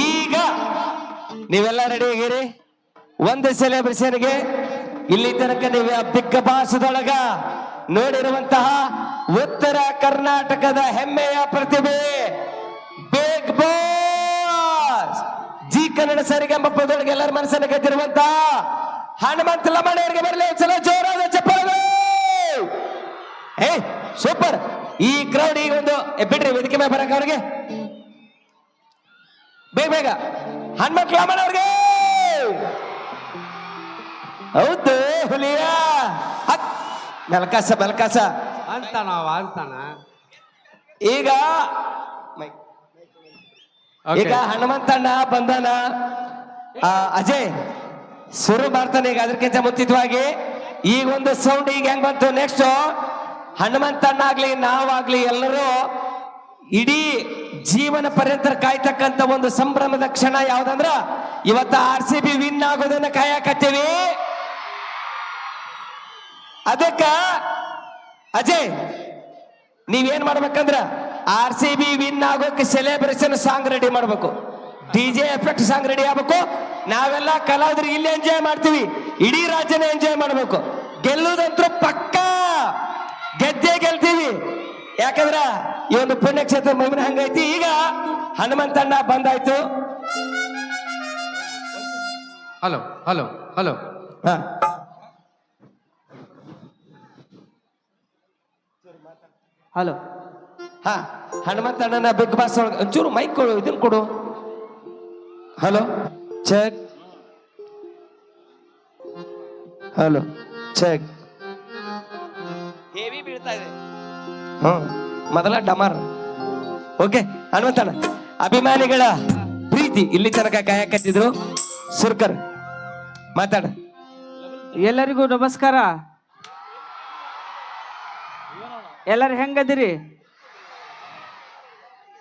ಈಗ ನೀವೆಲ್ಲ ರೆಡಿ ಆಗಿರಿ? ಒಂದು ಸೆಲೆಬ್ರೇಷನ್ಗೆ ಇಲ್ಲಿ ತನಕ ನೀವು ಬಿಗ್ ಭಾಷದೊಳಗ ನೋಡಿರುವಂತಹ ಉತ್ತರ ಕರ್ನಾಟಕದ ಹೆಮ್ಮೆಯ ಪ್ರತಿಭೆ Bigg Boss Zee Kannada Sarigamapa ಪದೊಳಗೆ ಎಲ್ಲರ ಮನಸ್ಸನ್ನು ಗೆದ್ದಿರುವಂತಹ ಹನುಮಂತ ಲಮಣಿಯವರಿಗೆ ಬರಲಿ ಚಲೋ ಜೋರಾದ ಚಪ್ಪಾಳೆ! ಏ ಸೂಪರ್ ಈ ಕ್ರೌಡ್ ಈಗ ಒಂದು ಬಿಡ್ರಿ, ವೇದಿಕೆ ಮೇಲೆ ಬರಕ ಅವ್ರಿಗೆ. ಬೇಗ ಬೇಗ. ಹನುಮಂತ ಲಮಣ ಅವ್ರಿಗೆ! ಹೌದು ಹುಲಿಯ. ಬೆಲ್ಕಾಸ ಬೆಲ್ಕಾಸ. ಅಂತಾನ ಅವ ಅಂತಾನ? ಈಗ ಈಗ ಹನುಮಂತಣ್ಣ ಬಂದಾನ ಅಜಯ್ ಶುರು ಮಾಡ್ತಾನೆ ಈಗ ಅದಕ್ಕಿಂತ ಮುಂಚಿತವಾಗಿ. ಈಗ ಒಂದು ಸೌಂಡ್ ಈಗ ಹೆಂಗ್ ಬಂತು? ನೆಕ್ಸ್ಟ್ ಹನುಮಂತಣ್ಣ ಆಗ್ಲಿ ನಾವಾಗ್ಲಿ ಎಲ್ಲರೂ ಇಡೀ ಜೀವನ ಪರ್ಯಂತ ಕಾಯ್ತಕ್ಕಂತ ಒಂದು ಸಂಭ್ರಮದ ಕ್ಷಣ ಯಾವ್ದಂದ್ರ? ಇವತ್ತ ಆರ್ ಸಿ ಬಿ ವಿನ್ ಆಗೋದನ್ನ ಕಾಯಕತ್ತೀವಿ. ಅದಕ್ಕ ಅಜಯ್, ನೀವೇನ್ ಮಾಡ್ಬೇಕಂದ್ರ? ಆರ್ ಸಿ ಬಿ ವಿನ್ ಆಗೋಕೆ ಸೆಲೆಬ್ರೇಷನ್ ಸಾಂಗ್ ರೆಡಿ ಮಾಡ್ಬೇಕು. D J effect song ready ಆಗ್ಬೇಕು. ನಾವೆಲ್ಲ ಕಲಾವಿದ್ರು ಇಲ್ಲಿ ಎಂಜಾಯ್ ಮಾಡ್ತೀವಿ. ಇಡೀ ರಾಜ್ಯನ ಎಂಜಾಯ್ ಮಾಡ್ಬೇಕು. ಗೆಲ್ಲುದಂತೂ ಪಕ್ಕ. ಗೆದ್ದೇ ಗೆಲ್ತೀವಿ. ಯಾಕಂದ್ರ ಈ ಒಂದು ಪುಣ್ಯಕ್ಷೇತ್ರ ಮಹಿಮನ ಹಂಗೈತಿ. ಈಗ ಹನುಮಂತಣ್ಣ ಬಂದಾಯ್ತು. Hello hello hello. ಹಾ. ಹಲೋ. ಹಾ ಹನುಮಂತಣ್ಣನ ಬಿಗ್ ಬಾಸ್ ಒಳಗೆ ಒಂಚೂರು ಮೈಕ್ ಕೊಡು ಇದನ್ನ ಕೊಡು. Hello check hello check heavy ಬೀಳ್ತಾ ಇದೆ. ಹ್ಮ್ ಮೊದಲ ಡಮರ್. ಓಕೆ, ಹನುಮಂತಣ್ಣ. ಅಭಿಮಾನಿಗಳ ಪ್ರೀತಿ ಇಲ್ಲಿ ತನಕ ಕಾಯಕತ್ತಿದ್ರು ಸುರ್ಕರ್. ಮಾತಾಡ. ಎಲ್ಲರಿಗೂ ನಮಸ್ಕಾರ. ಎಲ್ಲರೂ ಹೆಂಗದಿರಿ?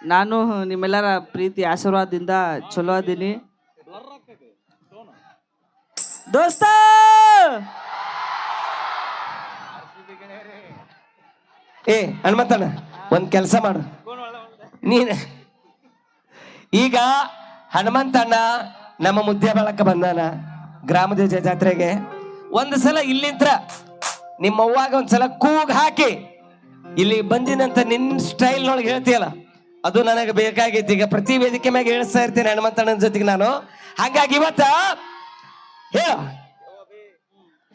ನಾನು ನಿಮ್ಮೆಲ್ಲರ ಪ್ರೀತಿ ಆಶೀರ್ವಾದದಿಂದ ಚಲೋ ಅದೀನಿ. ದೋಸ್ತ! ಏ ಹನುಮಂತಣ್ಣ ಒಂದ್ ಕೆಲಸ ಮಾಡು. ನೀನ್ ಈಗ ಹನುಮಂತಣ್ಣ ನಮ್ಮ ಮುದ್ದೆ ಬಳಕ ಬಂದಾನ ಗ್ರಾಮ ದೇವತೆ ಜಾತ್ರೆಗೆ ಒಂದು ಸಲ ಇಲ್ಲಿಂತ್ರ ನಿಮ್ಮ ಅವ್ವಾಗ ಒಂದ್ಸಲ ಕೂಗ್ ಹಾಕಿ, ಇಲ್ಲಿ ಬಂದಿನಂತ ನಿನ್ ಸ್ಟೈಲ್ ನೊಳಗೆ ಹೇಳ್ತೀಯಲ್ಲ, ಅದು ನನಗೆ ಬೇಕಾಗಿತ್ತು. ಈಗ ಪ್ರತಿ ವೇದಿಕೆ ಮ್ಯಾಗ ಹೇಳಿಸ್ತಾ ಇರ್ತೇನೆ ಹನುಮಂತಣ್ಣನ ಜೊತೆಗೆ ನಾನು. ಹಾಗಾಗಿ ಇವತ್ತ, ಹೇಳ.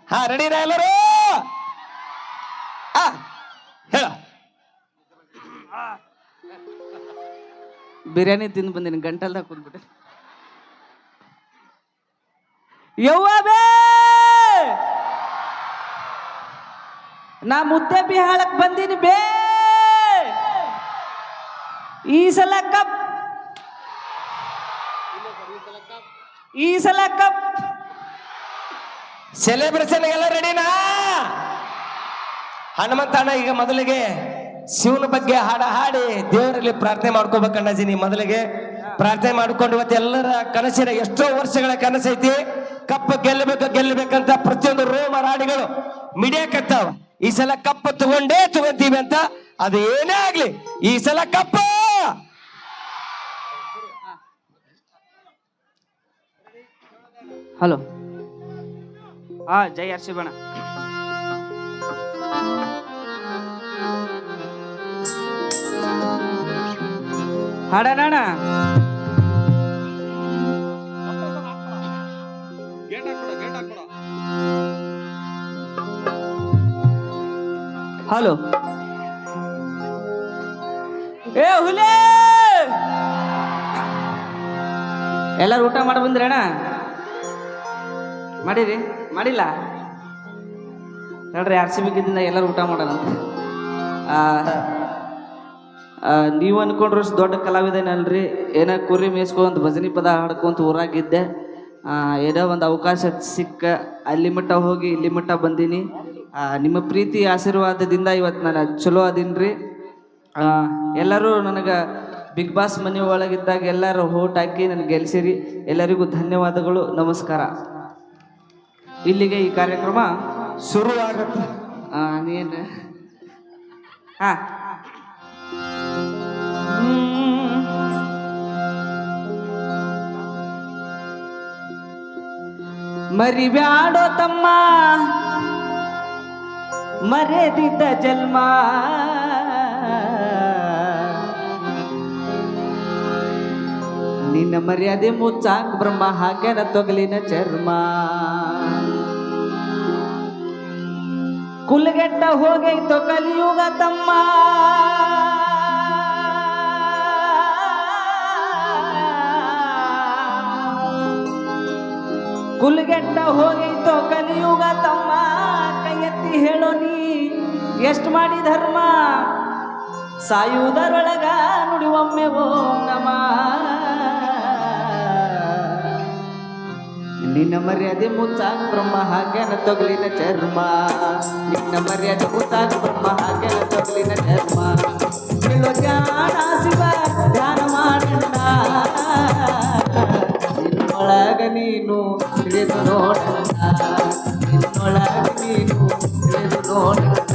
ಹಾ ರೆಡಿನಾ ಎಲ್ಲರೂ? ಆ. ಹೇಳ. ಬಿರಿಯಾನಿ ತಿಂದು ಬಂದಿನಿ, ಗಂಟಲ್ದಾಗ ಕುಂದ್ಬಿಟ್ಟೆ. ಯವ್ವ ಬೇ! ನಾ ಮುದ್ದೆ ಬಿಹಾಳಕ್ ಬಂದೀನಿ ಬೇ! ಈ ಸಲ ಕಪ್! ಈ ಸಲ ಕಪ್! ಸೆಲೆಬ್ರೇಷನ್ ಎಲ್ಲ ರೆಡಿನಾ ಹನುಮಂತಣ್ಣ, ಈಗ ಮೊದಲಿಗೆ ಶಿವನ ಬಗ್ಗೆ ಹಾಡ ಹಾಡಿ ದೇವರಲ್ಲಿ ಪ್ರಾರ್ಥನೆ ಮಾಡ್ಕೋಬೇಕಣ್ಣಜಿ ನೀ ಮೊದಲಿಗೆ ಪ್ರಾರ್ಥನೆ ಮಾಡ್ಕೊಂಡು ಇವತ್ತು ಎಲ್ಲರ ಕನಸಿನ ಎಷ್ಟೋ ವರ್ಷಗಳ ಕನಸೈತಿ. ಕಪ್ಪ ಗೆಲ್ಲಬೇಕು, ಗೆಲ್ಲಬೇಕಂತ ಪ್ರತಿಯೊಂದು ರೋಮ ರಾಡಿಗಳು ಮಿಡಿಯಕತ್ತಾವ. ಈ ಸಲ ಕಪ್ಪ ತಗೊಂಡೇ ತಗೊಂತೀವಿ ಅಂತ ಅದು ಏನೇ ಆಗ್ಲಿ, ಈ ಸಲ ಕಪ್ಪ! ಹಲೋ. ಹಾ, ಜೈ ಆರ್ ಹಾಡೋಣ ಹಲೋ. ಏ ಹುಲಿ! ಎಲ್ಲರೂ ಊಟ ಮಾಡಿ ಬಂದ್ರಣ ಮಾಡಿರಿ ಮಾಡಿಲ್ಲ? ಹೇಳ್ರಿ ಆರ್ ಸಿ ಬಿ ಗಿದ್ದಿಂದ ಎಲ್ಲರೂ ಊಟ ಮಾಡೋಣ. ನೀವು ಅನ್ಕೊಂಡ್ರೆ ದೊಡ್ಡ ಕಲಾವಿದನಲ್ರಿ. ಏನೋ ಕುರಿ ಮೇಯಿಸ್ಕೊಂತ ಭಜನಿ ಪದ ಹಾಡ್ಕೊಂತ ಊರಾಗಿದ್ದೆ. ಏನೋ ಒಂದು ಅವಕಾಶ ಸಿಕ್ಕ, ಅಲ್ಲಿ ಮಟ್ಟ ಹೋಗಿ ಇಲ್ಲಿ ಮಟ್ಟ ಬಂದೀನಿ. ನಿಮ್ಮ ಪ್ರೀತಿ ಆಶೀರ್ವಾದದಿಂದ ಇವತ್ತು ನಾನು ಚಲೋ ಅದೀನಿ ಎಲ್ಲರೂ ನನಗೆ ಬಿಗ್ ಬಾಸ್ ಮನೆ ಒಳಗಿದ್ದಾಗ ಎಲ್ಲರೂ ಹೋಟ್ ಹಾಕಿ ನನಗೆ ಗೆಲ್ಸಿರಿ. ಎಲ್ಲರಿಗೂ ಧನ್ಯವಾದಗಳು, ನಮಸ್ಕಾರ. ಇಲ್ಲಿಗೆ ಈ ಕಾರ್ಯಕ್ರಮ ಶುರು ಆಗತ್ತೆ ನೀನು ಹಾ. ಮರಿಬ್ಯಾಡೋ ತಮ್ಮ. ಮರೆದಿದ್ದ ಜನ್ಮ. ನಿನ್ನ ಮರ್ಯಾದೆ ಮುಚ್ಚಾಕ್ ಬ್ರಹ್ಮ ಹಾಗೆನ ತೊಗಲಿನ ಚರ್ಮ. ಕುಲ್ಗೆಟ್ಟ ಹೋಗೈತೋ ಕಲಿಯುಗ ತಮ್ಮ. ಕುಲ್ಗೆಟ್ಟ ಹೋಗೈತೋ ಕಲಿಯುಗ ತಮ್ಮ ಕೈ ಎತ್ತಿ ಹೇಳೋ ನೀ ಎಷ್ಟು ಮಾಡಿ ಧರ್ಮ? ಸಾಯುವುದರೊಳಗ ನುಡಿವೊಮ್ಮೆ ಓಂ ನಮ. ನಿನ್ನ ಮರ್ಯಾದೆ ಮುಚ್ಚಾಕ್ ಬ್ರಹ್ಮ, ಹಾಕ್ಯಾನ ತೊಗಲಿನ ಚರ್ಮ. ನಿನ್ನ ಮರ್ಯಾದೆ ಮುಚ್ಚಾಕ್ ಬ್ರಹ್ಮ, ಹಾಕ್ಯಾನ ತೊಗಲಿನ ಚರ್ಮ. ಶಿವ ನೀನು ತಿಳಿದು ನೋಡಣ್ಣ ನಿನ್ನೊಳಗ ನೀನು ತಿಳಿದು ನೋಡಣ್ಣ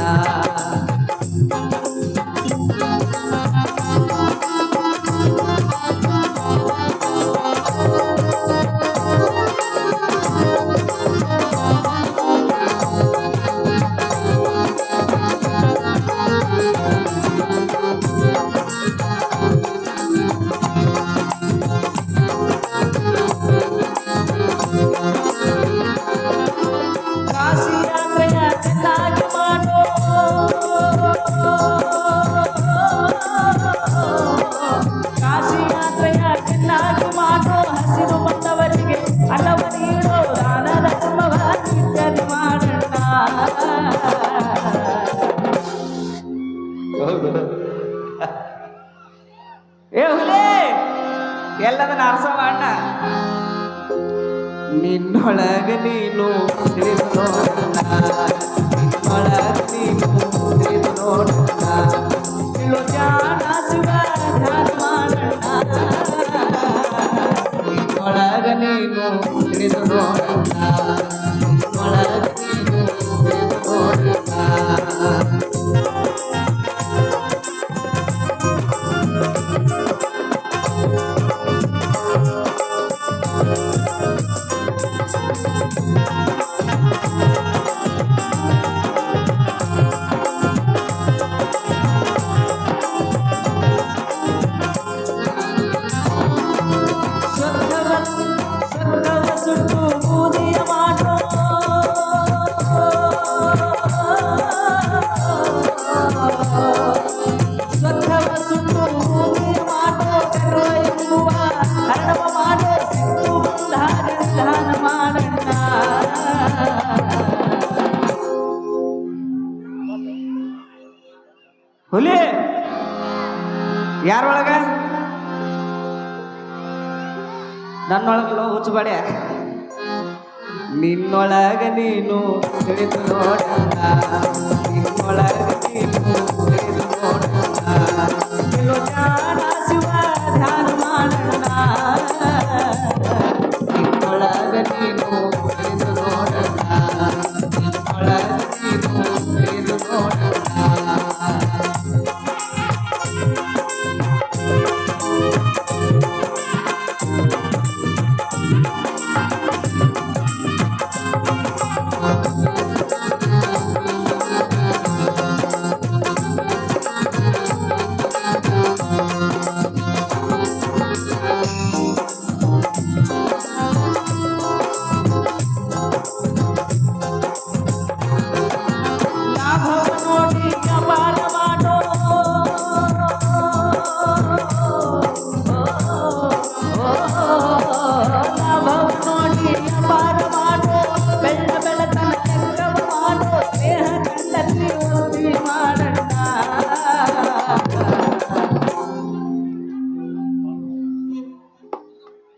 ಎಲ್ಲದನ್ನ ಅರಸವ ಅಣ್ಣ ನಿನ್ನೊಳಗ ನೀನು ತಿಳಿದು ನೋಡಣ್ಣ ನಿನ್ನೊಳಗ ನೀನು ತಿಳಿದು ನೋಡಣ್ಣ ಇಲ್ಲೋ ಧ್ಯಾನ ಶಿವ ಧ್ಯಾನ ಮಾಡೋಣ ನಿನ್ನೊಳಗ ನೀನು ತಿಳಿದು ಯಾರೊಳಗ? ನನ್ನೊಳಗಲ್ಲ ಹುಚ್ಚಬೇಡ ನಿನ್ನೊಳಗ ನೀನು ತಿಳಿದು ನೋಡಣ್ಣ ನಿನ್ನೊಳಗ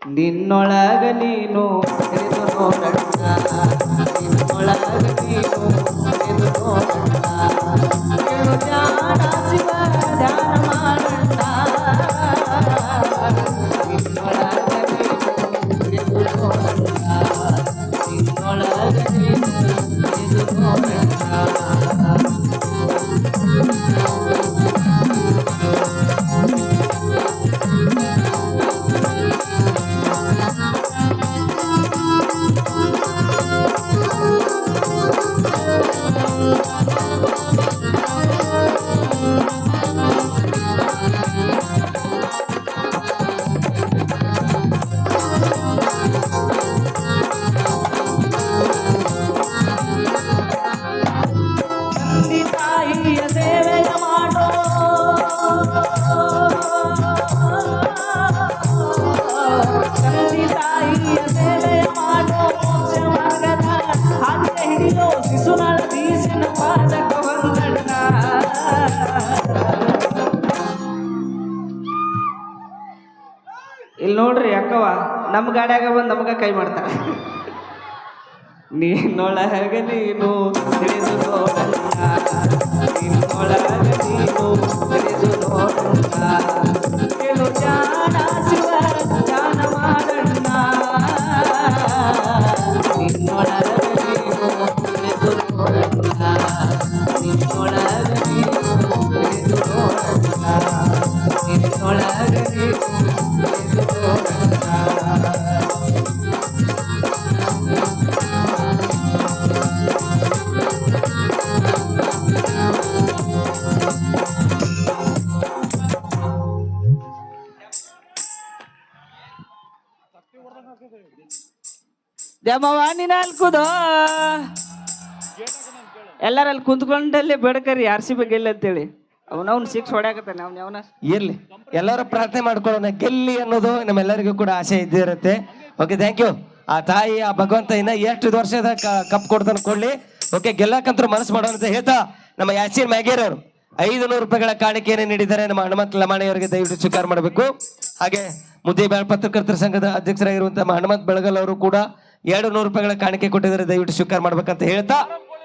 ನಿನ್ನೊಳಗ ನೀನು ನಿನ್ನೊಳಗ ನೀನು ನಮ್ಮ ಗಾಡ್ಯಾಗ ಬಂದು ನಮಗ ಕೈ ಮಾಡ್ತಾರೆ. ನೀನೊಳಗ ನೀನು ತಿಳಿದು ನಿನ್ನೊಳಗ ದಮ್ಮವ್ವ ನೀನು ಅಲ್ಲಿ ಕೂದು ಎಲ್ಲಾರ ಅಲ್ಲಿ ಕುಂತ್ಕೊಂಡಲ್ಲಿ ಬೇಡಕರಿ ಆರ್ ಸಿ ಬಿ ಗೆಲ್ಲಿ ಅಂತೇಳಿ. ಅವನವ್ನು ಸಿಕ್ಸ್ ಹೊಡ್ಯಾಕತ್ತಾನೆ, ಅವ್ನ ಅವನ ಇರ್ಲಿ. ಎಲ್ಲರೂ ಪ್ರಾರ್ಥನೆ ಮಾಡ್ಕೊಳ್ಳೋಣ. ಗೆಲ್ಲಿ ಅನ್ನೋದು ನಮ್ಮೆಲ್ಲರಿಗೂ ಕೂಡ ಆಸೆ ಇದ್ದಿರುತ್ತೆ ಓಕೆ ಥ್ಯಾಂಕ್ ಯು ಆ ತಾಯಿ, ಆ ಭಗವಂತ ಇನ್ನ ಎಷ್ಟು ವರ್ಷದ ಕಪ್ ಕೊಡ್ತಾನೆ ಕೊಡ್ಲಿ. ಓಕೆ ಗೆಲ್ಲಕ್ಕಂತೂ ಮನಸ್ಸು ಮಾಡೋಣ ಅಂತ ಹೇಳ್ತಾ ನಮ್ಮ ಯಾಸೀನ್ ಮ್ಯಾಗೇರ್ ಅವರು ಐದು ನೂರು ರೂಪಾಯಿಗಳ ಕಾಣಿಕೆಯನ್ನು ನೀಡಿದ್ದಾರೆ. ನಮ್ಮ ಹನುಮಂತ ಲಮಾಣಿ ಅವರಿಗೆ ದಯವಿಟ್ಟು ಸ್ವೀಕಾರ ಮಾಡಬೇಕು. ಹಾಗೆ ಮುದ್ದೆ ಬೇಳ ಪತ್ರಕರ್ತರ ಸಂಘದ ಅಧ್ಯಕ್ಷರಾಗಿರುವಂತಹ ಹನುಮಂತ್ ಬೆಳಗಲ್ ಅವರು ಕೂಡ ಎರಡು ನೂರು ರೂಪಾಯಿಗಳ ಕಾಣಿಕೆ ಕೊಟ್ಟಿದ್ದಾರೆ. ದಯವಿಟ್ಟು ಸ್ವೀಕಾರ ಮಾಡ್ಬೇಕಂತ ಹೇಳ್ತಾ